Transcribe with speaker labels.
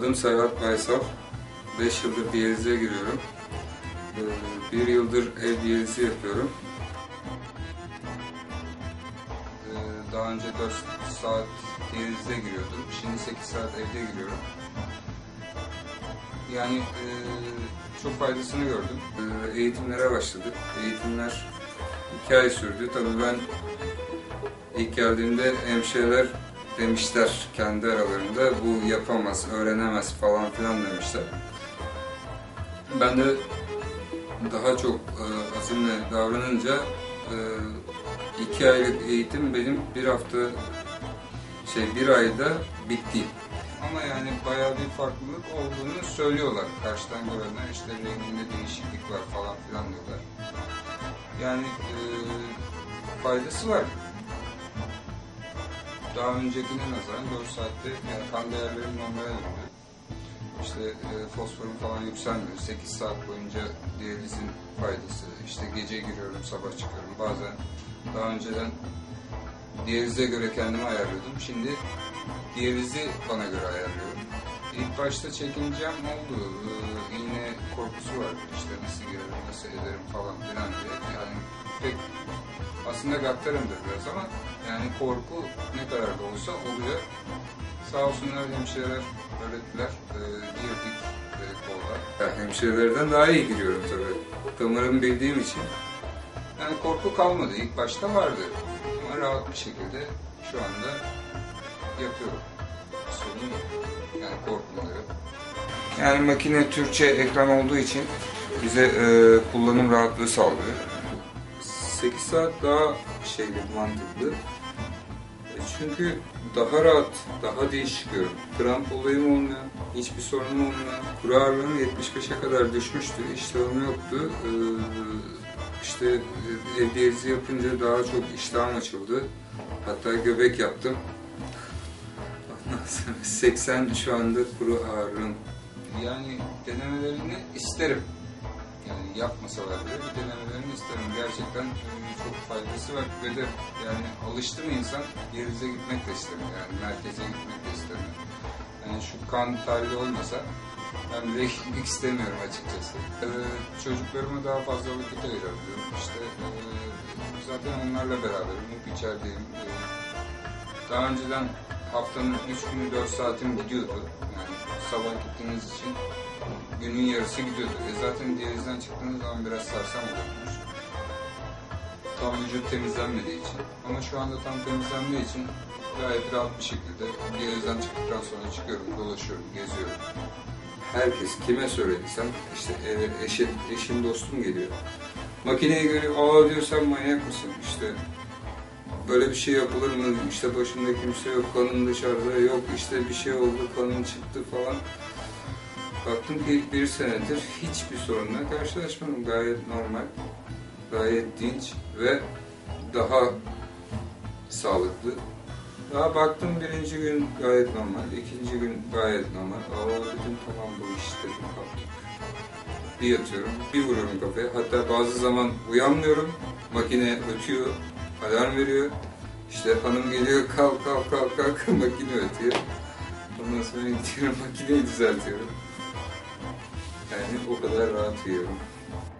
Speaker 1: Adım Serhat Baysal. 5 yıldır diyalize giriyorum. 1 yıldır ev diyalizi yapıyorum. Ee, Daha önce 4 saat diyalize giriyordum. Şimdi 8 saat evde giriyorum. Yani e, çok faydasını gördüm. E, Eğitimlere başladık. Eğitimler 2 ay sürdü. Tabii ben ilk geldiğimde hemşireler demişler kendi aralarında bu yapamaz, öğrenemez falan filan demişler. Ben de daha çok e, azimle davranınca e, iki aylık eğitim benim bir hafta şey bir ayda bitti. Ama yani bayağı bir farklılık olduğunu söylüyorlar karşıdan görenler. İşte renginde değişiklik var falan filan diyorlar. Yani e, faydası var. Daha öncekine nazaran 4 saatte yani kan değerlerim normale döndü. İşte e, fosforum falan yükselmiyor. 8 saat boyunca diyalizin faydası. İşte gece giriyorum, sabah çıkıyorum. Bazen daha önceden diyalize göre kendimi ayarlıyordum. Şimdi diyalizi bana göre ayarlıyorum. İlk başta çekincem oldu. Ee, iğne korkusu var. İşte nasıl girerim, nasıl ederim falan filan diye. Yani pek aslında gaktarımdır biraz ama yani korku ne kadar da olsa oluyor. Sağ olsunlar hemşireler öğrettiler. Ee, girdik e, kola. Ya, hemşirelerden daha iyi giriyorum tabii. Damarımı bildiğim için. Yani korku kalmadı. İlk başta vardı. Ama rahat bir şekilde şu anda yapıyorum. Sorun yok. Yani korkmuyorum. Yani makine Türkçe ekran olduğu için bize e, kullanım rahatlığı sağlıyor. 8 saat daha şeyli, mantıklı. E, Çünkü daha rahat, daha değiş çıkıyorum. Kramp olayım olmuyor, hiçbir sorunum olmuyor. Kuru ağırlığım 75'e kadar düşmüştü, iştahım yoktu. Ee, işte e, ev diyalizi yapınca daha çok iştahım açıldı. Hatta göbek yaptım. Ondan sonra 80 şu anda kuru ağırlığım. Yani denemelerini isterim. Yapmasalar bile bir denemelerini isterim. Gerçekten e, çok faydası var ve de yani alıştı mı insan diyalize gitmek de isterim. Yani merkeze gitmek de isterim. Yani şu kan tahlili olmasa ben bile gitmek istemiyorum açıkçası. Ee, çocuklarıma daha fazla vakit ayırabiliyorum. İşte e, zaten onlarla beraberim. Hep içerideyim. Ee, daha önceden haftanın 3 günü 4 saatim gidiyordu. Yani sabah gittiğiniz için günün yarısı gidiyordu. E zaten diyalizden çıktığınız zaman biraz sarsam oluyormuş. Tam vücut temizlenmediği için. Ama şu anda tam temizlendiği için gayet rahat bir şekilde diyalizden çıktıktan sonra çıkıyorum, dolaşıyorum, geziyorum. Herkes kime söylediysem işte e, eşim, eşim dostum geliyor. Makineyi görüyor, aa diyor sen manyak mısın? İşte böyle bir şey yapılır mı? İşte başında kimse yok, kanın dışarıda yok, işte bir şey oldu, kanın çıktı falan. Baktım ilk bir senedir hiçbir sorunla karşılaşmadım. Gayet normal, gayet dinç ve daha sağlıklı. Daha baktım birinci gün gayet normal, ikinci gün gayet normal. Aa dedim tamam bu iş dedim kalktım. Bir yatıyorum, bir vuruyorum kafaya. Hatta bazı zaman uyanmıyorum, makine ötüyor, alarm veriyor. İşte hanım geliyor, kalk kalk kalk kalk, makine ötüyor. Ondan sonra gidiyorum, makineyi düzeltiyorum. Jeremy, o Pedro Garantiu. É